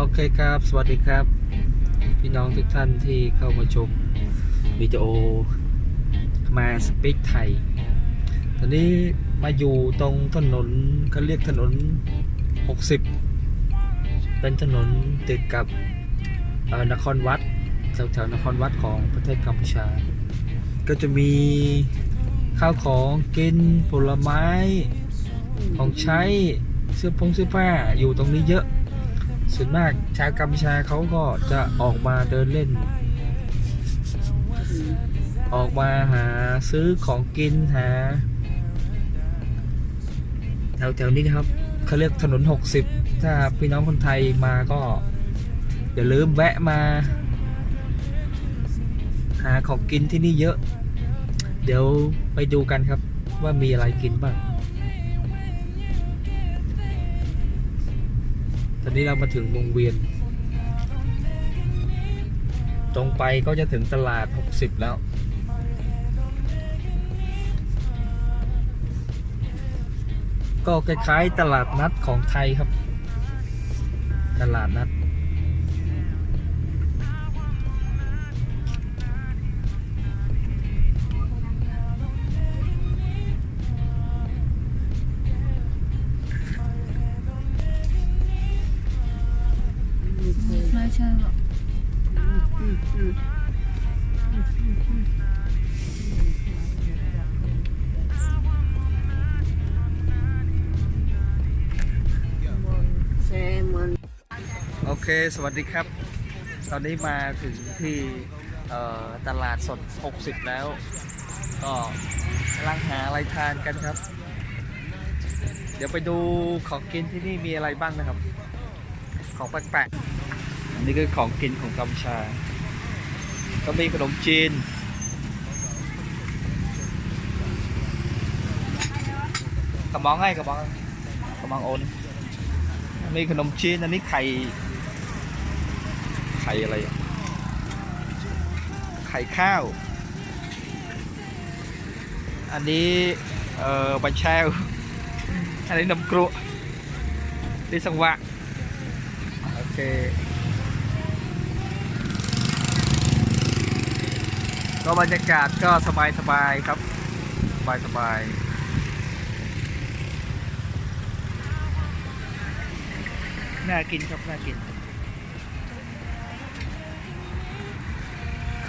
โอเคครับ สวัสดีครับ พี่น้องทุกท่านที่เข้ามาชมวิดีโอมาสปีกไทย ตอนนี้มาอยู่ตรงถนนเขาเรียกถนน 60 เป็นถนนติดกับนครวัดแถวแถวๆนครวัดของประเทศกัมพูชา ก็จะมีข้าวของกินผลไม้ของใช้เสื้อผงเสื้อผ้าอยู่ตรงนี้เยอะ ส่วนมากชาวกัมพูชาเขาก็จะออกมาเดินเล่น ออกมาหาซื้อของกินหาแถวแถวนี้นะครับเขาเรียกถนน 60 ถ้าพี่น้องคนไทยมาก็อย่าลืมแวะมา หาของกินที่นี่เยอะ เดี๋ยวไปดูกันครับว่ามีอะไรกินบ้าง อนนี้เรามาถึงวงเวียน ตรงไปก็จะถึงตลาด 60 แล้ว ก็คล้ายๆตลาดนัดของไทยครับ ตลาดนัด เคสวัสดีครับ ตอนนี้มาถึงที่ตลาดสด 60 แล้ว ก็กำลังหาอะไรทานกันครับ เดี๋ยวไปดูของกินที่นี่มีอะไรบ้างนะครับ ของแปลกๆอันนี้คือของกินของกัมชา ก็มีขนมจีนกระมองให้กระมองกระมองโอนมีขนมจีนอันนี้ไข่ ข่อะไร ไข่ข้าว อันนี้ เอ่อบันแช่วอันนี้นมกรุนี่สังวะ โอเคก็บรรยากาศก็สบายสบายครับ สบายสบายน่ากินครับ น่ากิน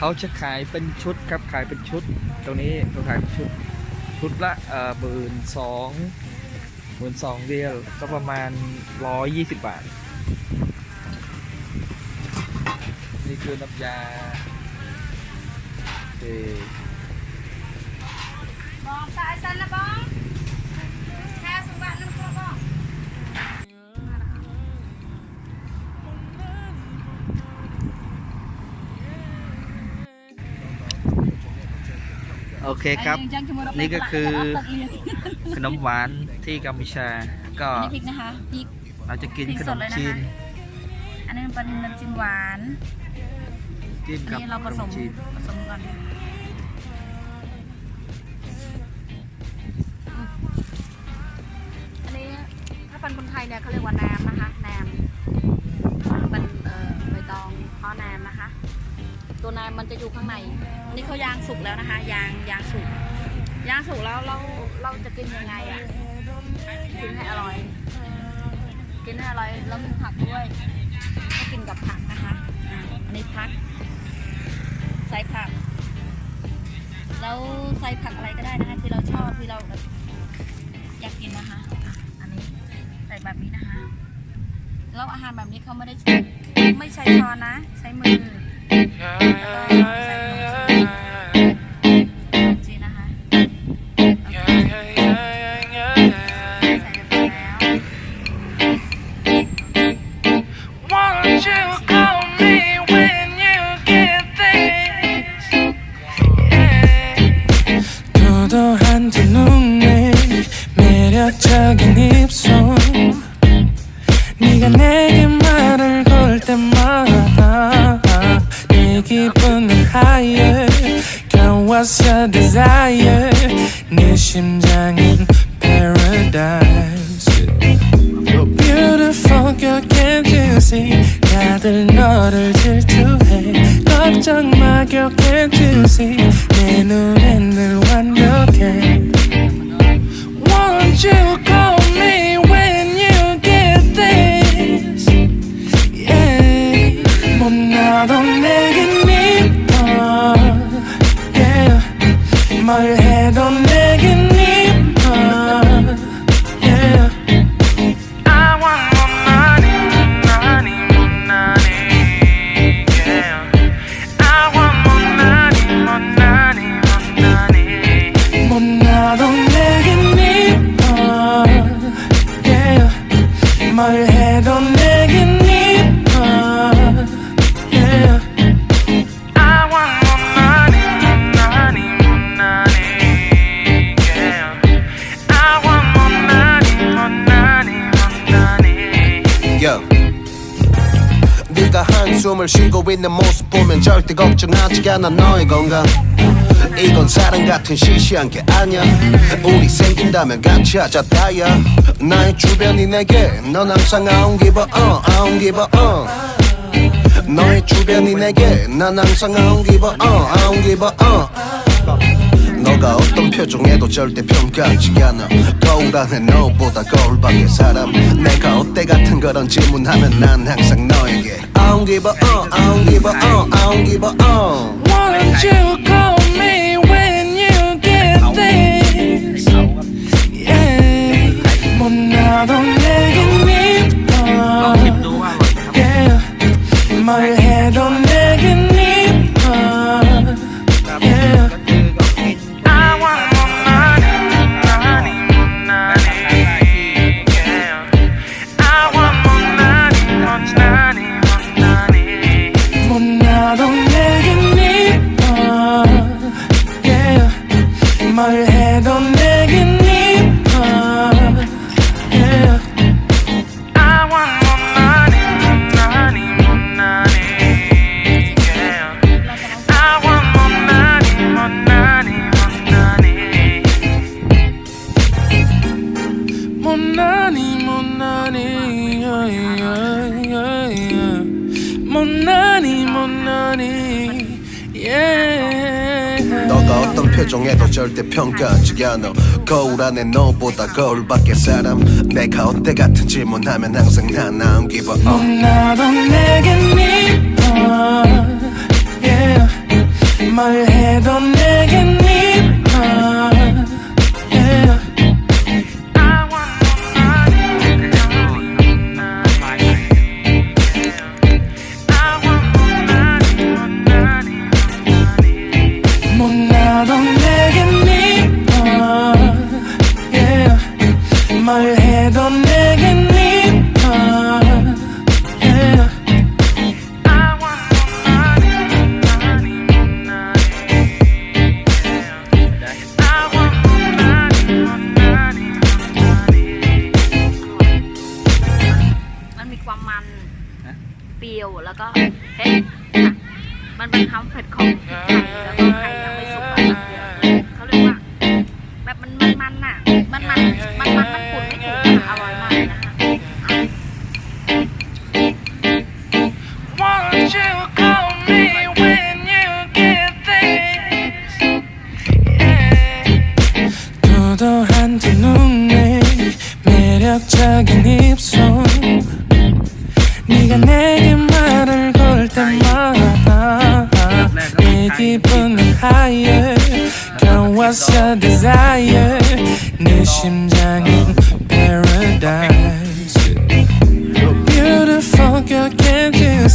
เขาจะขายเป็นชุดครับขายเป็นชุด ตรงนี้เขาขายเป็นชุดชุดละเอ่อหมื่นสองหมื่นสองเรียลก็ประมาณร้อยยี่สิบบาท นี่คือน้ำยาโอบอกสายสันละบ้องแค่สุบัติน้ำกระบอก โอเคครับ นี่ก็คือขนมหวานที่กัมพูชา ก็อันนี้พริกนะคะพริกเราจะกินพริกขสนดมเลยนะคะจีนอันนี้มันเป็นน้ำจิ้มหวานจิ้มอันกับนี้เราผขนสมมจีนผสมกันอันนี้ถ้าเป็นคนไทยเนี่ยเขาเรียกว่าแหนมนะคะแหนมเป็นเอ่อใบตอง ตัวแหนมันจะอยู่ข้างในอันนี้เขายางสุกแล้วนะคะ ยางยางสุกยางสุกแล้วเราเราจะกินยังไงอะกินให้อร่อย กินให้อร่อยแล้วมีผักด้วยก็กินกับผักนะคะอันนี้ผักใส่ผัก แล้วใส่ผักอะไรก็ได้นะคะที่เราชอบที่เราอยากกินนะคะอะอันนี้ใส่แบบนี้นะคะแล้วอาหารแบบนี้เขาไม่ได้ใช้ไม่ใช้ช้อนนะ ใช้มือ แล้วก็ใส่ขนมจีนขนมจีนนะคะใส่เรียบร้อยแล้ว Won't you call me when you get this? 도도한 두 눈에 매력적인 입술 네가 내게 말을 higher Girl what's your desire 네 심장은 paradise You're beautiful girl can't you see 다들 너를 질투해 걱정 마 격해 주시 내 눈엔 늘 완벽해 숨을 쉬고 있는 모습 보면 절대 걱정하지 않아. 너의 건강. 이건 사랑 같은 시시한 게 아니야. 우리 생긴다면 같이 하자 다야 나의 주변이 내게 넌 항상 I don't give uh 너의 주변이 내게 난 항상 I don't give uh 너가 어떤 표정에도 절대 평가하지 않아. 거울 안에 너보다 거울 밖의 사람. 내가 어때 같은 그런 질문하면 난 항상 너에게. I don't give a uh, I don't give a uh, I don't give a uh 너가 어떤 표정에도 절대 평가하지 않아. 거울 안에 너보다 거울 밖의 사람. 내가 어때 같은 질문하면 항상 난 I don't give 나도 내겐 미워. Yeah. 뭘 해도 내겐 미워 เผ็ดค่ะมันเป็นความเผ็ดของพริกไทยแล้วก็ไข่ยังไม่สุกอะเขาเรียกว่า แบบมันมันมันน่ะ มันมันมันมันมันขุ่นไม่ถูกค่ะอร่อยมากเลยนะคะอ่ะ Won't you call me when you get this? Yeah. 도도한 두 눈에 매력적인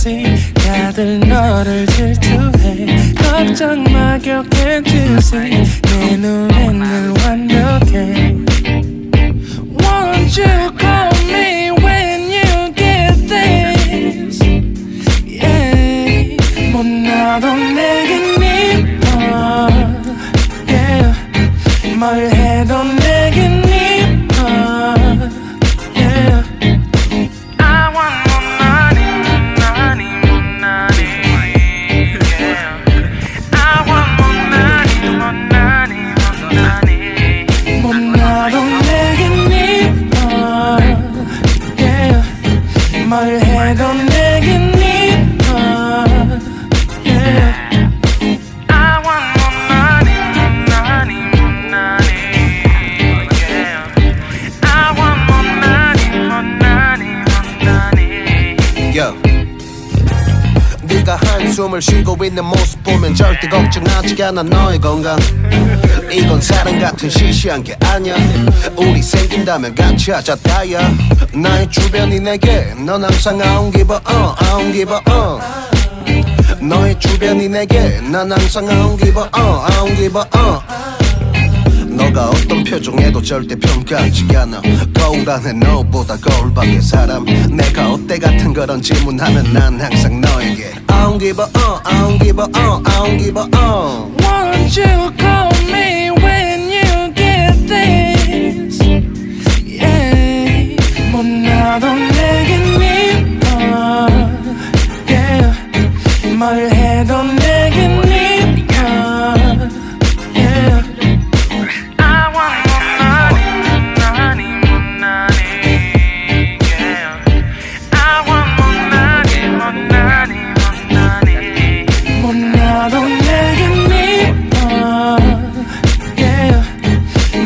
see 다들 너를 질투해 걱정 마 you see 내 눈엔 늘 완벽 숨을 쉬고 있는 모습 보면 절대 걱정하지 않아 너의 건강 이건 사랑 같은 시시한 게 아니야 우리 생긴다면 같이 하자 다야 나의 주변이 내게 넌 항상 uh, I don't give uh. 너의 주변이 내게 난 항상 uh, I don't give uh. 너가 어떤 표정에도 절대 평가하지 않아 거울 안에 너보다 거울 밖의 사람 내가 어때 같은 그런 질문하면 난 항상 너에게 I don't give a uh, I don't give a uh, I don't give a uh. Won't you call me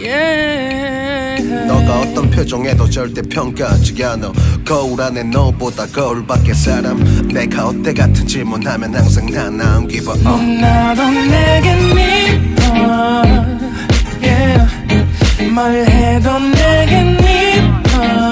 yeah. 너가 어떤 표정에도 절대 평가하지 않아 거울 안에 너보다 거울 밖의 사람 내가 어때 같은 질문하면 항상 don't give a uh. 나도 내겐 네가 yeah. 말해도 내겐 네가